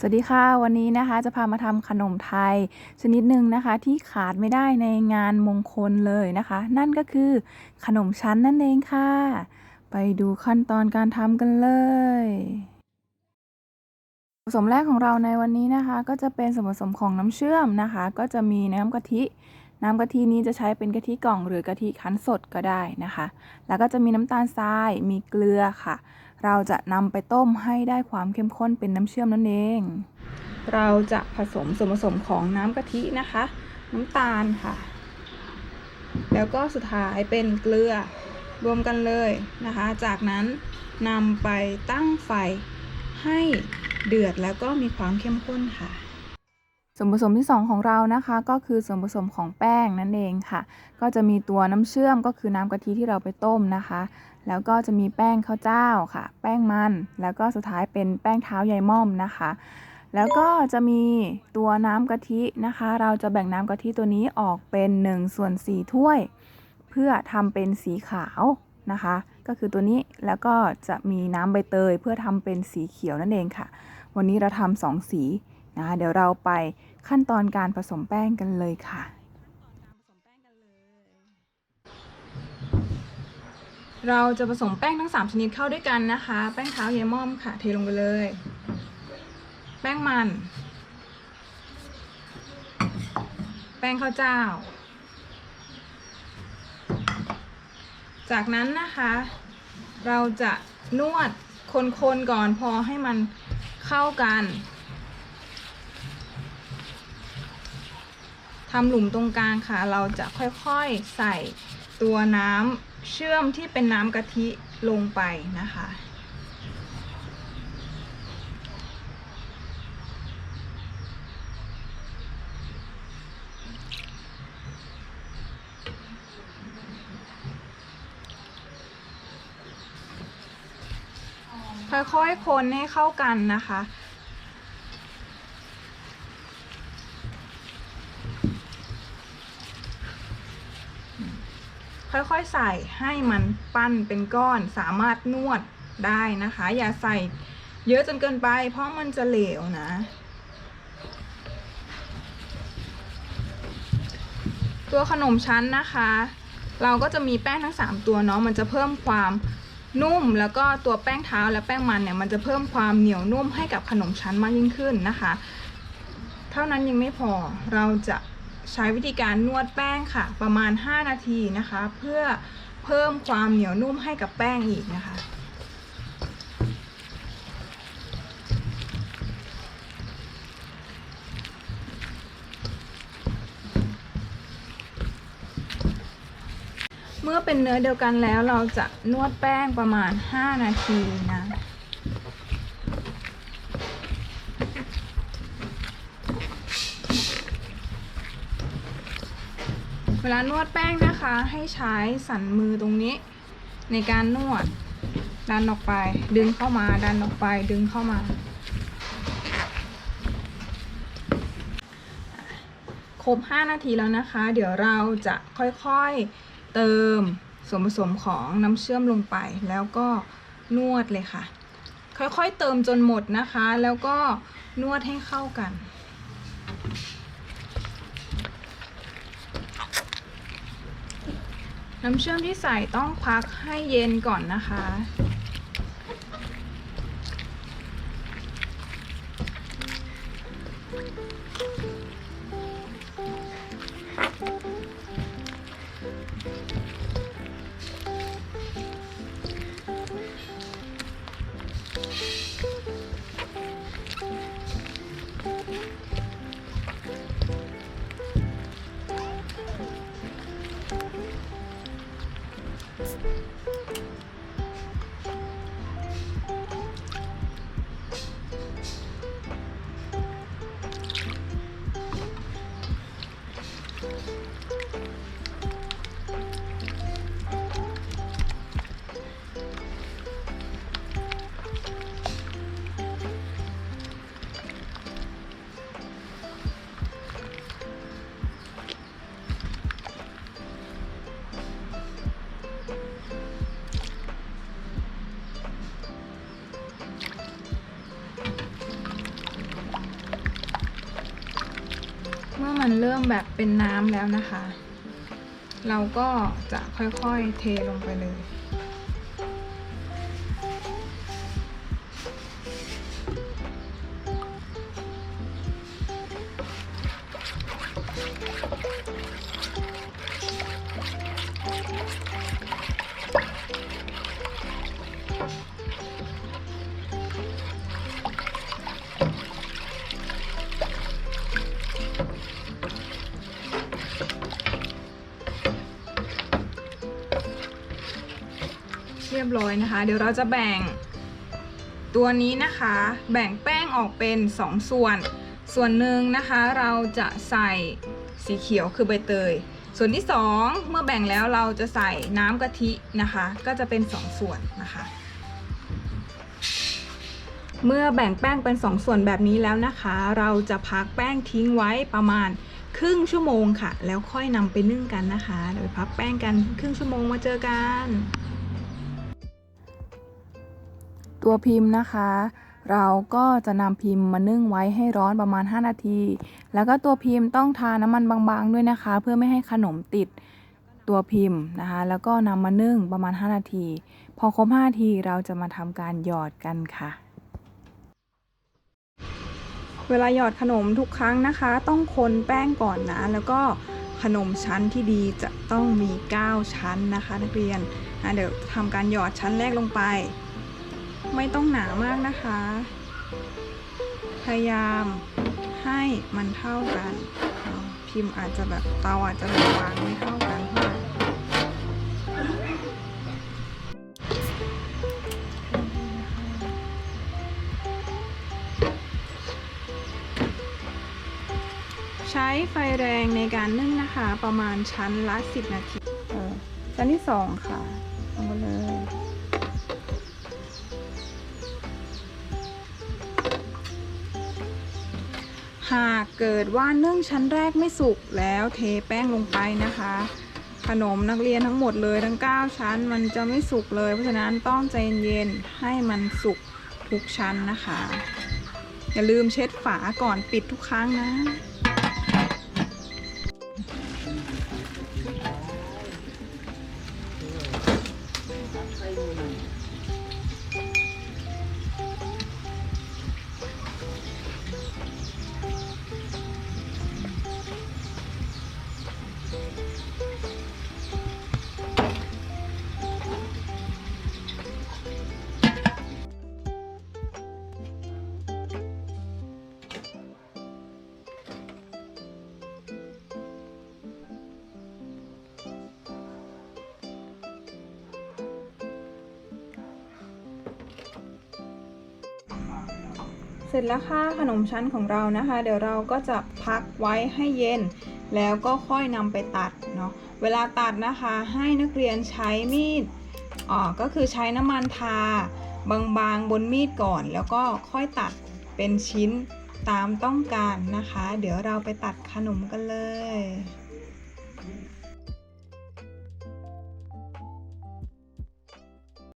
สวัสดีค่ะ วันนี้นะคะจะพามาทำขนมไทย ชนิดหนึ่งนะคะที่ขาดไม่ได้ในงานมงคลเลยนะคะ นั่นก็คือขนมชั้นนั่นเองค่ะ ไปดูขั้นตอนการทำกันเลยส่วนผสมแรกของเราในวันนี้นะคะ ก็จะเป็นส่วนผสมของน้ำเชื่อมนะคะ ก็จะมีน้ำกะทิ น้ำกะทินี้จะใช้เป็นกะทิกล่องหรือกะทิคั้นสดก็ได้นะคะ แล้วก็จะมีน้ำตาลทราย มีเกลือค่ะ เราจะนำไปต้มให้ได้ความเข้มข้นเป็นน้ำเชื่อมนั่นเอง เราจะผสมส่วนผสมของน้ำกะทินะคะ น้ำตาลค่ะ แล้วก็สุดท้ายเป็นเกลือรวมกันเลยนะคะ จากนั้นนำไปตั้งไฟให้เดือดแล้วก็มีความเข้มข้นค่ะ ส่วนผสมที่ 2 ของเรานะคะ ก็คือส่วนผสมของแป้งนั่นเองค่ะ ก็จะมีตัวน้ำเชื่อมก็คือน้ำกะทิที่เราไปต้มนะคะ แล้วก็จะมีแป้งข้าวเจ้าค่ะ แป้งมัน แล้วก็สุดท้ายเป็นแป้งเท้ายายม่อมนะคะ แล้วก็จะมีตัวน้ำกะทินะคะ เราจะแบ่งน้ำกะทิตัวนี้ออกเป็น1ส่วน4ถ้วย เพื่อทำเป็นสีขาวนะคะ ก็คือตัวนี้แล้วก็จะมีน้ำใบเตย เพื่อทำเป็นสีเขียวนั่นเองค่ะ วันนี้เราทำสองสีนะคะเดี๋ยวเราไป ขั้นตอนการผสมแป้งกันเลยค่ะ เราจะผสมแป้งทั้ง 3 ชนิดเข้าด้วยกันนะคะ แป้งเท้าเยม่อมค่ะ เทลงไปเลย แป้งมัน แป้งข้าวเจ้า จากนั้นนะคะ เราจะนวดคนๆก่อนพอให้มันเข้ากัน ทำหลุมตรงกลางค่ะ เราจะค่อยๆใส่ตัวน้ำเชื่อมที่เป็นน้ำกะทิลงไปนะคะค่อยๆคนให้เข้ากันนะคะ ค่อยๆใส่ให้มันปั้นเป็นก้อนสามารถนวดได้นะคะ อย่าใส่เยอะจนเกินไป เพราะมันจะเหลวนะ ตัวขนมชั้นนะคะ เราก็จะมีแป้งทั้ง 3 ตัวเนาะมันจะเพิ่มความนุ่มแล้วก็ตัวแป้งเท้าและแป้งมันเนี่ยมันจะเพิ่มความเหนียวนุ่มให้กับขนมชั้นมากยิ่งขึ้นนะคะ เท่านั้นยังไม่พอเราจะ ใช้วิธีการนวดแป้งค่ะ ประมาณ 5 นาทีนะคะ เพื่อเพิ่มความเหนียวนุ่มให้กับแป้งอีกนะคะเมื่อเป็นเนื้อเดียวกันแล้วเราจะนวดแป้งประมาณ 5 นาทีนะ เวลานวดแป้งนะคะ ให้ใช้สันมือตรงนี้ ในการนวด ดันออกไป ดึงเข้ามา ดันออกไป ดึงเข้ามา ครบ 5 นาทีแล้วนะคะ เดี๋ยวเราจะค่อยๆเติมส่วนผสมของน้ำเชื่อมลงไป แล้วก็นวดเลยค่ะ ค่อยๆเติมจนหมดนะคะ แล้วก็นวดให้เข้ากัน น้ำเชื่อมที่ใส่ต้องพักให้เย็นก่อนนะคะ มันเริ่มแบบเป็นน้ำแล้วนะคะ เราก็จะค่อยๆเทลงไปเลย เบร้อยนะคะ เดี๋ยวเราจะแบ่งตัวนี้นะคะ แบ่งแป้งออกเป็น 2 ส่วน ส่วนหนึ่งนะคะเราจะใส่สีเขียวคือใบเตย ส่วนที่ 2 เมื่อแบ่งแล้วเราจะใส่น้ำกะทินะคะ ก็จะเป็น 2 ส่วนนะคะ เมื่อแบ่งแป้งเป็น 2 ส่วนแบบนี้แล้วนะคะ เราจะพักแป้งทิ้งไว้ประมาณครึ่งชั่วโมงค่ะ แล้วค่อยนำไปนึ่งกันนะคะ เดี๋ยวไปพักแป้งกันครึ่งชั่วโมงมาเจอกัน ตัวพิมพ์นะคะ เราก็จะนำพิมพ์มานึ่งไว้ให้ร้อนประมาณ 5 นาที แล้วก็ตัวพิมพ์ต้องทาน้ำมันบางๆด้วยนะคะ เพื่อไม่ให้ขนมติดตัวพิมพ์นะคะ แล้วก็นำมานึ่งประมาณ 5 นาที พอครบ 5 นาทีเราจะมาทำการหยอดกันค่ะ เวลาหยอดขนมทุกครั้งนะคะ ต้องคนแป้งก่อนนะ แล้วก็ขนมชั้นที่ดีจะต้องมี 9 ชั้นนะคะ นักเรียนนะเดี๋ยวทำการหยอดชั้นแรกลงไป ไม่ต้องหนามากนะคะ พยายามให้มันเท่ากัน พิมพ์อาจจะแบบเตาอาจจะแบบวางไม่เท่ากันเท่าไหร่ใช้ไฟแรงในการนึ่งนะคะ ประมาณชั้นละ 10 นาทีเออชั้นที่ 2 ค่ะลงมาเลย หากเกิดว่านึ่งชั้นแรกไม่สุกแล้วเทแป้งลงไปนะคะ ขนมนักเรียนทั้งหมดเลยทั้ง 9 ชั้นมันจะไม่สุกเลย เพราะฉะนั้นต้องใจเย็นๆให้มันสุกทุกชั้นนะคะ อย่าลืมเช็ดฝาก่อนปิดทุกครั้งนะ เสร็จแล้วค่ะขนมชั้นของเรานะคะ เดี๋ยวเราก็จะพักไว้ให้เย็น แล้วก็ค่อยนำไปตัดเนาะเวลาตัดนะคะให้นักเรียนใช้มีดอ๋อก็คือใช้น้ำมันทา บางๆบนมีดก่อน แล้วก็ค่อยตัดเป็นชิ้นตามต้องการนะคะ เดี๋ยวเราไปตัดขนมกันเลย